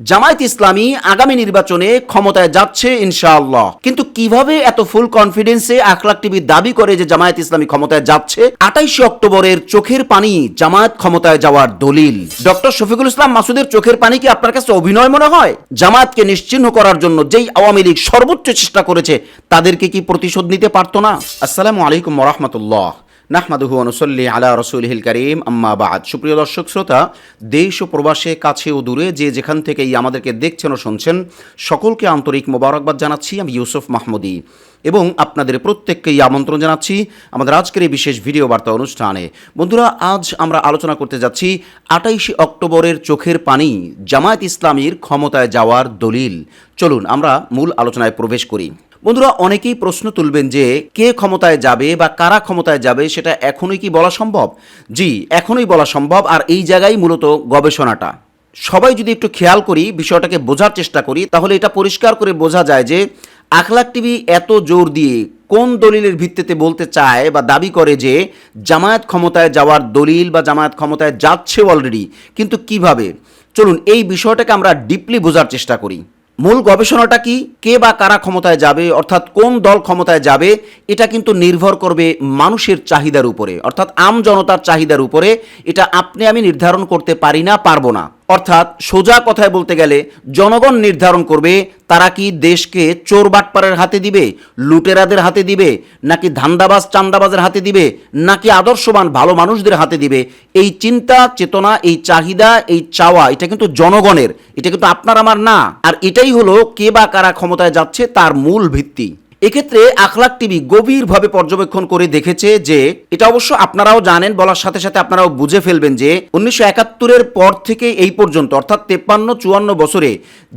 জামায়াত ইসলামী আগামী নির্বাচনে ক্ষমতায় যাচ্ছে ইনশাআল্লাহ। কিন্তু কীভাবে এত ফুল কনফিডেন্সে আখলাক টিভি দাবি করে যে জামায়াত ইসলামী ক্ষমতায় যাচ্ছে? আঠাইশে অক্টোবরের চোখের পানি জামায়াত ক্ষমতায় যাওয়ার দলিল। ডক্টর শফিকুল ইসলাম মাসুদের চোখের পানি কি আপনার কাছে অভিনয় মনে হয়? জামায়াতকে নিশ্চিহ্ন করার জন্য যেই আওয়ামী লীগ সর্বোচ্চ চেষ্টা করেছে, তাদেরকে কি প্রতিশোধ নিতে পারতো না? আসসালামু আলাইকুম রহমতুল্লাহ। নাহমাদুহু অনুসল্লি আলা রসুলহিল করিম, আম্মা বাদ। সুপ্রিয় দর্শক, শ্রোতা, দেশ ও প্রবাসে, কাছে ও দূরে যে যেখান থেকেই আমাদেরকে দেখছেন ও শুনছেন, সকলকে আন্তরিক মোবারকবাদ জানাচ্ছি। আমি ইউসুফ মাহমুদি এবং আপনাদের প্রত্যেককেই আমন্ত্রণ জানাচ্ছি আমাদের আজকের এই বিশেষ ভিডিও বার্তা অনুষ্ঠানে। বন্ধুরা, আজ আমরা আলোচনা করতে যাচ্ছি আটাইশে অক্টোবরের চোখের পানি, জামায়াত ইসলামীর ক্ষমতায় যাওয়ার দলিল। চলুন, আমরা মূল আলোচনায় প্রবেশ করি। বন্ধুরা, অনেকেই প্রশ্ন তুলবেন যে কে ক্ষমতায় যাবে বা কারা ক্ষমতায় যাবে সেটা এখনই কি বলা সম্ভব? জি, এখনই বলা সম্ভব, আর এই জায়গায় মূলত গবেষণাটা। সবাই যদি একটু খেয়াল করি, বিষয়টাকে বোঝার চেষ্টা করি, তাহলে এটা পরিষ্কার করে বোঝা যায় যে আখলাক টিভি এত জোর দিয়ে কোন দলিলের ভিত্তিতে বলতে চায় বা দাবি করে যে জামায়াত ক্ষমতায় যাওয়ার দলিল বা জামায়াত ক্ষমতায় যাচ্ছে অলরেডি কিন্তু কীভাবে? চলুন, এই বিষয়টাকে আমরা ডিপলি বোঝার চেষ্টা করি। মূল গবেষণাটা কি? কে বা কারা ক্ষমতায় যাবে? অর্থাৎ কোন দল ক্ষমতায় যাবে? এটা কিন্তু নির্ভর করবে মানুষের চাহিদার উপরে। অর্থাৎ আম জনতার চাহিদার উপরে। এটা আপনি আমি নির্ধারণ করতে পারি না, পারব না। অর্থাৎ সোজা কথায় বলতে গেলে জনগণ নির্ধারণ করবে তারা কি দেশকে চোর বাটপারের হাতে দিবে, লুটেরাদের হাতে দিবে, নাকি ধান্দাবাজ, চান্দাবাজের হাতে দিবে, নাকি আদর্শবান, ভালো মানুষদের হাতে দিবে? এই চিন্তা, চেতনা, এই চাহিদা, এই চাওয়া, এটা কিন্তু জনগণের, এটা কিন্তু আপনার, আমার না। আর এটাই হলো কে বা কারা ক্ষমতায় যাচ্ছে, তার মূল ভিত্তি। এক্ষেত্রে আখলাক টিভি গভীরভাবে পর্যবেক্ষণ করে দেখেছে যে, এটা অবশ্য আপনারাও জানেন, বলার সাথে সাথে আপনারাও বুঝে ফেলবেন যে, উনিশশো একাত্তরের পর থেকে এই পর্যন্ত, অর্থাৎ তেপ্পান্ন চুয়ান্ন বছরে,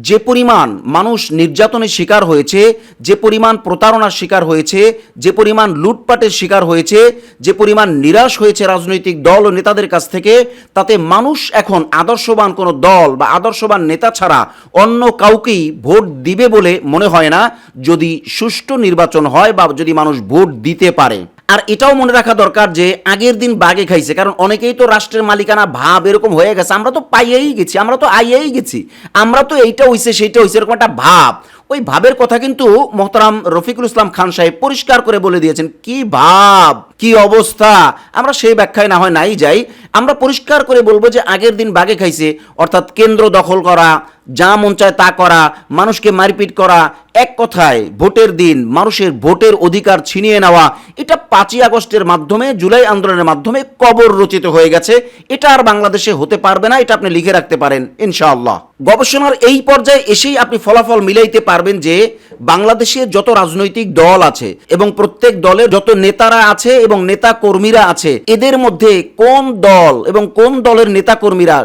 যে পরিমাণ মানুষ নির্যাতনের শিকার হয়েছে, যে পরিমাণ প্রতারণার শিকার হয়েছে, যে পরিমাণ লুটপাটের শিকার হয়েছে, যে পরিমাণ নিরাশ হয়েছে রাজনৈতিক দল ও নেতাদের কাছ থেকে, তাতে মানুষ এখন আদর্শবান কোনো দল বা আদর্শবান নেতা ছাড়া অন্য কাউকেই ভোট দিবে বলে মনে হয় না, যদি সুষ্ঠু নির্বাচন হয় বা যদি মানুষ ভোট দিতে পারে। আর এটাও মনে রাখা দরকার যে আগের দিন বাগে খাইছে, কারণ অনেকেই তো রাষ্ট্রের মালিকানা ভাব এরকম হয়ে গেছে, আমরা তো পাইয়েই গেছি, আমরা তো আইয়েই গেছি, আমরা তো এইটা হইছে, সেইটা হইছে, এরকম একটা ভাব। ওই ভাবের কথা কিন্তু মোহতারাম রফিকুল ইসলাম খান সাহেব পরিষ্কার করে বলে দিয়েছেন, কি ভাব, কি অবস্থা? আমরা সেই ব্যাখ্যায় না হয় নাই যাই, আমরা পরিষ্কার করে বলব যে আগের দিন বাগে খাইছে, অর্থাৎ কেন্দ্র দখল করা যা মন চায় তা করা, মানুষকে মারপিট করা, এক কথায় ভোটের দিন, মানুষের ভোটের অধিকার ছিনিয়ে নেওয়া, এটা পাঁচই আগস্টের মাধ্যমে, জুলাই আন্দোলনের মাধ্যমে কবর রচিত হয়ে গেছে। এটা আর বাংলাদেশে হতে পারবে না, এটা আপনি লিখে রাখতে পারেন, ইনশাআল্লাহ। গবেষণার এই পর্যায়ে এসেই আপনি ফলাফল মিলাইতে পারবেন যে, বাংলাদেশে যত রাজনৈতিক দল আছে এবং প্রত্যেক দলের যত নেতারা আছে এবং নেতা কর্মীরা আছে, এদের মধ্যে কোন দল এবং কোন দলের নেতা কর্মীরা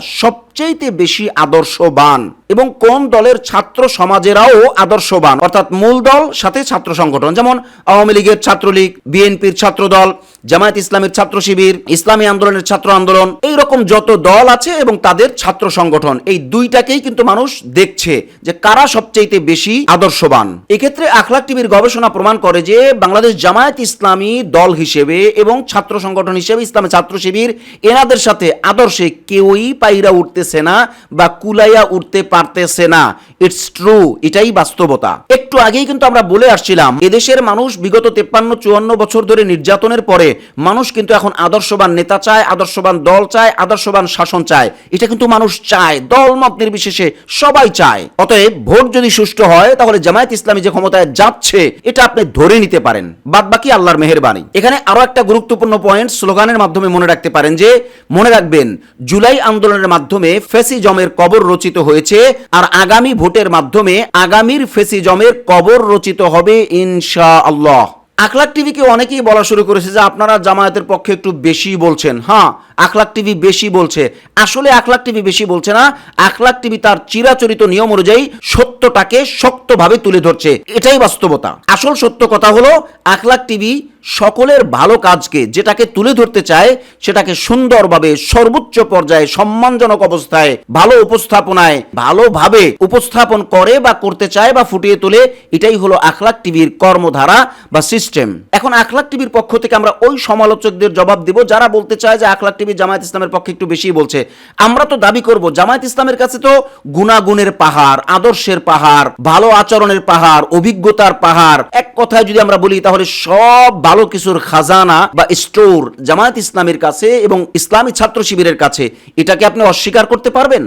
সবচেয়ে বেশি আদর্শবান এবং কোন দলের ছাত্র সমাজেরাও আদর্শবান? অর্থাৎ মূল দল, সাথে ছাত্র সংগঠন, যেমন আওয়ামী লীগের ছাত্রলীগ, বিএনপির ছাত্র দল জামায়াত ইসলামের ছাত্র শিবির, ইসলামী আন্দোলনের ছাত্র আন্দোলন এই রকম যত দল আছে এবং তাদের ছাত্র সংগঠন, এই দুইটাকেই কিন্তু মানুষ দেখছে যে কারা সবচাইতে বেশি আদর্শবান। এক্ষেত্রে আখলাক টিভির গবেষণা প্রমাণ করে যে বাংলাদেশ জামায়াত ইসলামী দল হিসেবে এবং ছাত্র সংগঠন হিসেবে ইসলামী ছাত্র শিবির, এনাদের সাথে আদর্শে কেউই পাইরা উঠতেছে না বা কুলাইয়া উঠতে পারতেছে না। ইটস ট্রু এটাই বাস্তবতা। একটু আগেই কিন্তু আমরা বলে আসছিলাম, এদেশের মানুষ বিগত তেপ্পান্ন, চুয়ান্ন বছর ধরে নির্যাতনের পরে মানুষ কিন্তু এখন আদর্শবান নেতা চায়, আদর্শবান দল চায়, আদর্শবান শাসন চায়। এটা কিন্তু মানুষ চায় দল মত নির্বিশেষে সবাই চায়। অতএব ভোট যদি সুষ্ঠু হয়, তাহলে জামায়াত ইসলামী যে ক্ষমতায় যাচ্ছে, এটা আপনি ধরে নিতে পারেন। বাদ বাকি আল্লাহর মেহেরবানি। এখানে আরও একটা গুরুত্বপূর্ণ পয়েন্ট স্লোগানের মাধ্যমে মনে রাখতে পারেন যে, মনে রাখবেন, জুলাই আন্দোলনের মাধ্যমে ফেসিজমের কবর রচিত হয়েছে আর আগামী ভোটের মাধ্যমে আগামীর ফেসিজমের কবর রচিত হবে ইনশা আল্লাহ আখলাক টিভিকে অনেকেই বলা শুরু করেছে যে আপনারা জামায়াতের পক্ষে একটু বেশি বলছেন। হ্যাঁ আখলাক টিভি বেশি বলছে। আসলে আখলাক টিভি বেশি বলছে না। আখলাক টিভি তার চিরাচরিত নিয়ম অনুযায়ী সত্যটাকে শক্তভাবে তুলে ধরছে। এটাই বাস্তবতা। আসল সত্য কথা হলো, আখলাক টিভি সকলের ভালো কাজকে যেটাকে তুলে ধরতে চায়, সেটাকে সুন্দরভাবে সর্বোচ্চ পর্যায়ে সম্মানজনক অবস্থায়, ভালো উপস্থাপনায়, ভালোভাবে উপস্থাপন করে বা করতে চায় বা ফুটিয়ে তোলে, এটাই হলো আখলাক টিভির কর্মধারা বা সিস্টেম। এখন আখলাক টিভির পক্ষ থেকে আমরা ওই সমালোচকদের জবাব দিব যারা বলতে চায় যে আখলাক টিভি জামায়াত ইসলামের পক্ষে একটু বেশি বলছে। আমরা তো দাবি করব, জামায়াত ইসলামের কাছে তো গুণাগুণের পাহাড়, আদর্শের পাহাড়, ভালো আচরণের পাহাড়, অভিজ্ঞতার পাহাড়। এক কথায় যদি আমরা বলি, তাহলে সব ভালো কিছুর খাজানা বা স্টোর জামায়াত ইসলামের কাছে এবং ইসলামী ছাত্র শিবিরের কাছে, এটাকে আপনি অস্বীকার করতে পারবেন?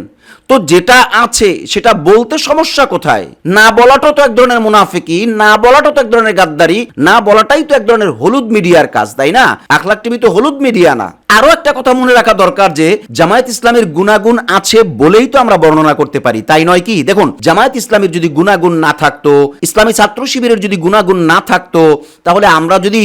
তো যেটা আছে, সেটা বলতে সমস্যা কোথায়? না বলাটাও তো এক ধরনের মুনাফিকি, না বলাটাও তো এক ধরনের গাদ্দারি, না বলাটাই তো এক ধরনের হলুদ মিডিয়ার কাজ, তাই না? আখলাক টিভি তো হলুদ মিডিয়া না। আরও একটা কথা মনে রাখা দরকার যে, জামায়াত ইসলামের গুণাগুণ আছে বলেই তো আমরা বর্ণনা করতে পারি, তাই নয় কি? দেখুন, জামায়াত ইসলামের যদি গুণাগুণ না থাকতো, ইসলামী ছাত্র শিবিরের যদি গুণাগুণ না থাকতো, তাহলে আমরা যদি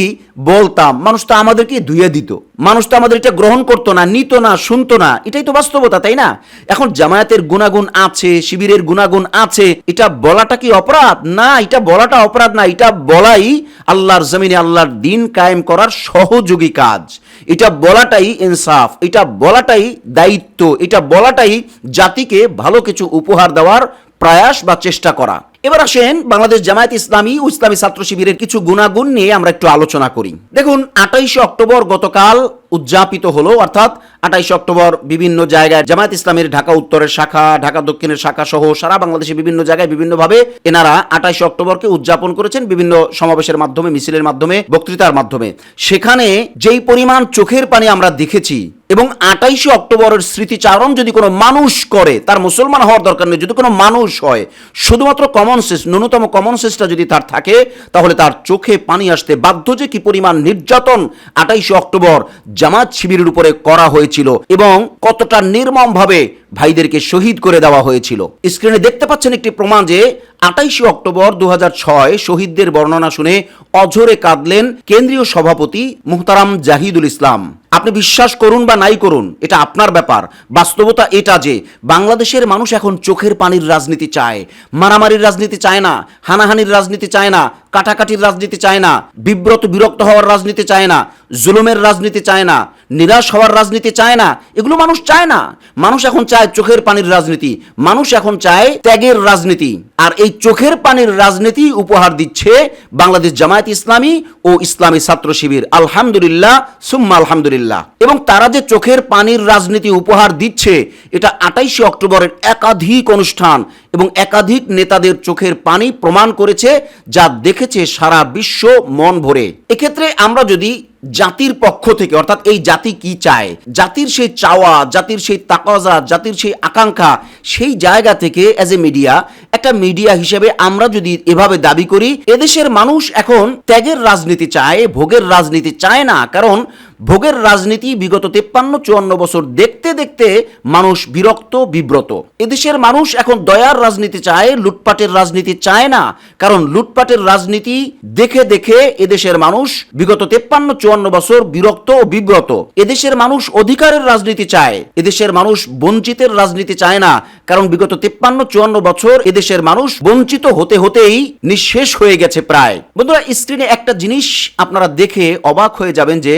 বলতাম, মানুষ তো আমাদেরকে ধুয়ে দিত, মানুষ তো আমাদের এটা গ্রহণ করতো না, নিত না, শুনতো না, এটাই তো বাস্তবতা, তাই না? এখন জামায়াতের গুণাগুণ আছে, শিবিরের গুণাগুণ আছে, এটা বলাটা কি অপরাধ? না, এটা বলাটা অপরাধ না, এটা বলাই আল্লাহর জমিনে আল্লাহর দিন কায়েম করার সহযোগী কাজ। এটা বলাটাই ইনসাফ, এটা বলাটাই দায়িত্ব, এটা বলাটাই জাতিকে ভালো কিছু উপহার দেওয়ার প্রয়াস বা চেষ্টা করা। এবার আসেন বাংলাদেশ জামায়াত ইসলামী ও ইসলামী ছাত্র শিবিরের কিছু গুণাগুণ নিয়ে আমরা একটু আলোচনা করি। দেখুন, আঠাইশে অক্টোবর গতকাল উদযাপিত হলো, অর্থাৎ আঠাইশে অক্টোবর বিভিন্ন জায়গায় জামায়াত ইসলামের ঢাকা উত্তরের শাখা, ঢাকা দক্ষিণের শাখা সহ সারা বাংলাদেশে বিভিন্ন জায়গায় বিভিন্নভাবে এনারা আঠাইশে অক্টোবরকে উদযাপন করেছেন, বিভিন্ন সমাবেশের মাধ্যমে, মিছিলের মাধ্যমে, বক্তৃতার মাধ্যমে। সেখানে যেই পরিমাণ চোখের পানি আমরা দেখেছি এবং আঠাইশে অক্টোবরের স্মৃতিচারণ যদি কোনো মানুষ করে, তার মুসলমান হওয়ার দরকার নেই। যদি কোনো মানুষ হয়, শুধুমাত্র কমন সেন্স ন্যূনতম কমন সেন্সটা যদি তার থাকে, তাহলে তার চোখে পানি আসতে বাধ্য যে কি পরিমাণ নির্যাতন আঠাইশে অক্টোবর জামাত শিবিরের উপরে করা হয়েছিল এবং কতটা নির্মমভাবে ভাইদেরকে শহীদ করে দেওয়া হয়েছিল। স্ক্রিনে দেখতে পাচ্ছেন একটি প্রমাণ যে আঠাইশে অক্টোবর দু হাজার ছয় শহীদদের বর্ণনা শুনে অঝরে কাঁদলেন কেন্দ্রীয় সভাপতি মুহতারাম জাহিদুল ইসলাম। আপনি বিশ্বাস করুন বা নাই করুন, এটা আপনার ব্যাপার। বাস্তবতা এটা যে, বাংলাদেশের মানুষ এখন চোখের পানির রাজনীতি চায়, মারামারির রাজনীতি চায় না, হানাহানির রাজনীতি চায় না, কাটাকাটির রাজনীতি চায় না, বিব্রত বিরক্ত হওয়ার রাজনীতি চায় না, জুলুমের রাজনীতি চায় না। নিরাশ হওয়ার রাজনীতি চায় না। এগুলো মানুষ চায় না। মানুষ এখন চায় চোখের পানির রাজনীতি। মানুষ এখন চায় ত্যাগের রাজনীতি। আর এই চোখের পানির রাজনীতি উপহার দিচ্ছে বাংলাদেশ জামায়াত ইসলামী ও ইসলামী ছাত্র শিবির। আলহামদুলিল্লাহ, সুম্মা আলহামদুলিল্লাহ। এবং তারা যে চোখের পানির রাজনীতি উপহার দিচ্ছে, এটা আটাইশে অক্টোবরের একাধিক অনুষ্ঠান এবং একাধিক নেতাদের চোখের পানি প্রমাণ করেছে, যা দেখেছে সারা বিশ্ব মন ভরে। এক্ষেত্রে আমরা যদি জাতির পক্ষ থেকে, অর্থাৎ এই জাতি কি চায়? জাতির সেই চাওয়া, জাতির সেই তাকজা, জাতির সেই আকাঙ্ক্ষা, সেই জায়গা থেকে এজ এ মিডিয়া একটা মিডিয়া হিসেবে আমরা যদি এভাবে দাবি করি, এদেশের মানুষ এখন ত্যাগের রাজনীতি চায়, ভোগের রাজনীতি চায় না। কারণ ভোগের রাজনীতি বিগত তেপ্পান্ন চুয়ান্ন বছর দেখতে দেখতে মানুষ বিরক্ত, বিব্রত। এদেশের মানুষ এখন দয়ার রাজনীতি চায়, লুটপাটের রাজনীতি চায় না। কারণ লুটপাটের রাজনীতি দেখে দেখে এদেশের মানুষ বিগত তেপ্পান্ন চুয়ান্ন বছর বিরক্ত ও বিব্রত। এদেশের মানুষ অধিকারের রাজনীতি চায়, এদেশের মানুষ বঞ্চিতের রাজনীতি চায় না। কারণ বিগত তেপ্পান্ন চুয়ান্ন বছর এদেশের মানুষ বঞ্চিত হতে হতেই নিঃশেষ হয়ে গেছে প্রায়। বন্ধুরা স্ক্রিনে একটা জিনিস আপনারা দেখে অবাক হয়ে যাবেন যে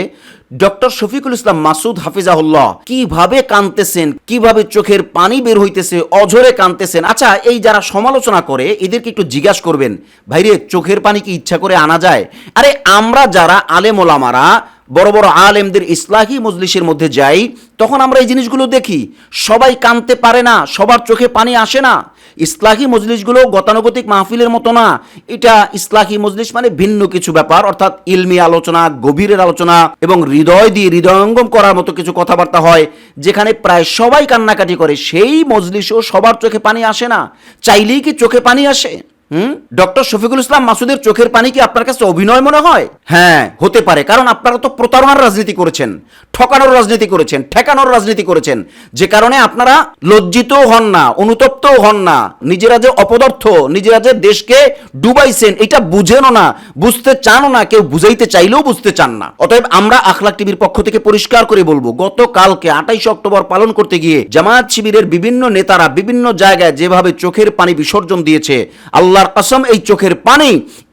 ডক্টর শফিকুল ইসলাম মাসুদ হাফিজাহুল্লাহ কীভাবে কানতেছেন কীভাবে চোখের পানি বের হইতেছে, অঝরে কানতেছেন আচ্ছা এই যারা সমালোচনা করে, এদেরকে একটু জিজ্ঞাসা করবেন, ভাইরে, চোখের পানি কি ইচ্ছা করে আনা যায়? আরে, আমরা যারা আলেম ওলামারা বড় বড় আলেমদের ইসলাহি মজলিসের মধ্যে যাই, তখন আমরা এই জিনিসগুলো দেখি। সবাই কানতে পারে না, সবার চোখে পানি আসে না। ইসলাহি মজলিসগুলো গতানুগতিক মাহফিলের মতো না। এটা ইসলাহি মজলিস মানে ভিন্ন কিছু ব্যাপার, অর্থাৎ ইলমি আলোচনা, গভীরের আলোচনা এবং হৃদয় দিয়ে হৃদয়ঙ্গম করার মতো কিছু কথাবার্তা হয়, যেখানে প্রায় সবাই কান্নাকাটি করে। সেই মজলিসও সবার চোখে পানি আসে না। চাইলেই কি চোখে পানি আসে? হুম? ডক্টর শফিকুল ইসলাম মাসুদের চোখের পানি কি আপনার কাছে অভিনয় মনে হয়? হ্যাঁ হতে পারে, কারণ আপনারা তো প্রতারণার রাজনীতি করেছেন, ঠকানোর রাজনীতি করেছেন, ঠেকানোর রাজনীতি করেছেন, যে কারণে আপনারা লজ্জিতও হন না অনুতপ্তও হন না, নিজেরা যে অপদার্থ, নিজেরা যে দেশকে ডুবাইছেন, এটা বুঝেনও না, বুঝতে চানও না, কেউ বুঝাইতে চাইলেও বুঝতে চান না। অতএব আমরা আখলাক টিভির পক্ষ থেকে পরিষ্কার করে বলব, গতকালকে আঠাইশ অক্টোবর পালন করতে গিয়ে জামায়াত শিবিরের বিভিন্ন নেতারা বিভিন্ন জায়গায় যেভাবে চোখের পানি বিসর্জন দিয়েছে আল্লাহর আল্লাহর কসম, এই চোখের পানি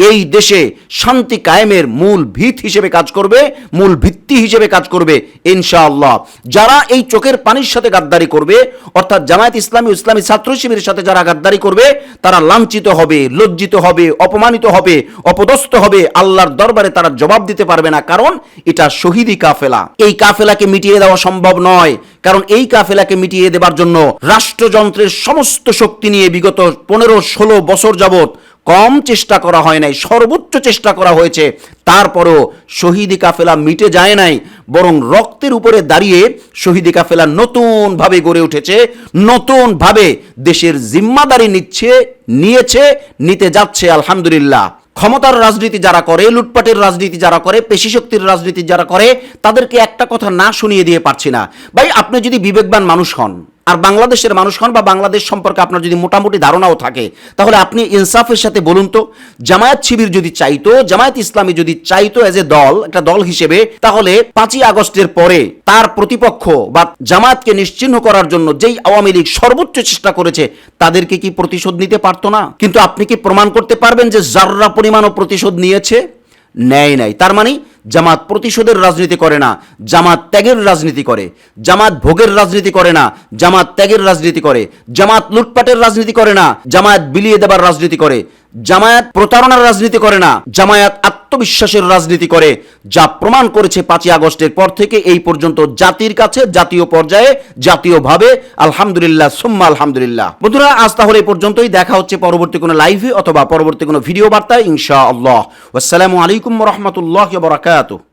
এই দেশে শান্তি কায়েমের মূল ভিত হিসেবে কাজ করবে, মূল ভিত্তি হিসেবে কাজ করবে, ইনশাআল্লাহ। যারা এই চোখের পানির সাথে গাদ্দারি করবে, অর্থাৎ জামায়াত ইসলামী ইসলামী ছাত্র শিবিরের সাথে যারা গাদ্দারি করবে, তারা লাঞ্ছিত হবে, লজ্জিত হবে, অপমানিত হবে, অপদস্থ হবে, আল্লাহর দরবারে তারা জবাব দিতে পারবে না, কারণ এটা শহীদি কাফেলা। এই কাফেলাকে মিটিয়ে দেওয়া সম্ভব নয়। কারণ এই কাফেলাকে মিটিয়ে দেবার জন্য রাষ্ট্রযন্ত্রের সমস্ত শক্তি নিয়ে বিগত পনেরো, ষোলো বছর যাবত কম চেষ্টা করা হয় নাই, সর্বোচ্চ চেষ্টা করা হয়েছে। তারপরও শহীদি কাফেলা মিটে যায় নাই, বরং রক্তের উপরে দাঁড়িয়ে শহীদি কাফেলা নতুনভাবে গড়ে উঠেছে, নতুনভাবে দেশের জিম্মাদারি নিচ্ছে, নিয়েছে, নিতে যাচ্ছে, আলহামদুলিল্লাহ। ক্ষমতার রাজনীতি যারা করে, লুটপাটের রাজনীতি যারা করে, পেশিশক্তির রাজনীতি যারা করে, তাদেরকে একটা কথা না শুনিয়ে দিয়ে পারছি না। ভাই, আপনি যদি বিবেকবান মানুষ হন আর বাংলাদেশের মানুষ হন বা বাংলাদেশ সম্পর্কে আপনার যদি মোটামুটি ধারণাও থাকে, তাহলে আপনি ইনসাফের সাথে বলুন তো, জামায়াত শিবির যদি চাইতো, জামায়াত ইসলামী যদি চাইতো এজ এ দল, একটা দল হিসেবে, তাহলে পাঁচই আগস্টের পরে তার প্রতিপক্ষ বা জামায়াতকে নিশ্চিহ্ন করার জন্য যেই আওয়ামী লীগ সর্বোচ্চ চেষ্টা করেছে, তাদেরকে কি প্রতিশোধ নিতে পারতো না? কিন্তু আপনি কি প্রমাণ করতে পারবেন যে জাররা পরিমাণও প্রতিশোধ নিয়েছে? নেয় নাই। তার মানে জামাত প্রতিশোধের রাজনীতি করে না, জামাত ত্যাগের রাজনীতি করে, জামাত ভোগের রাজনীতি করে না, জামাত ত্যাগের রাজনীতি করে, জামাত লুটপাটের রাজনীতি করে না, জামায়াত বিলিয়ে দেবার রাজনীতি করে, জামায়াত প্রতারণার রাজনীতি করে না, জামায়াত আত্মবিশ্বাসের রাজনীতি করে, যা প্রমাণ করেছে পাঁচই আগস্টের পর থেকে এই পর্যন্ত জাতির কাছে জাতীয় পর্যায়ে, জাতীয়ভাবে, আলহামদুলিল্লাহ, সুম্মা আলহামদুলিল্লাহ। বন্ধুরা, আজ তাহলে এই পর্যন্তই। দেখা হচ্ছে পরবর্তী কোনো লাইভে অথবা পরবর্তী কোনো ভিডিও বার্তায় ইনশা আল্লাহ আসসালামু আলাইকুম রহমতুল্লাহ বরাকাতুহ।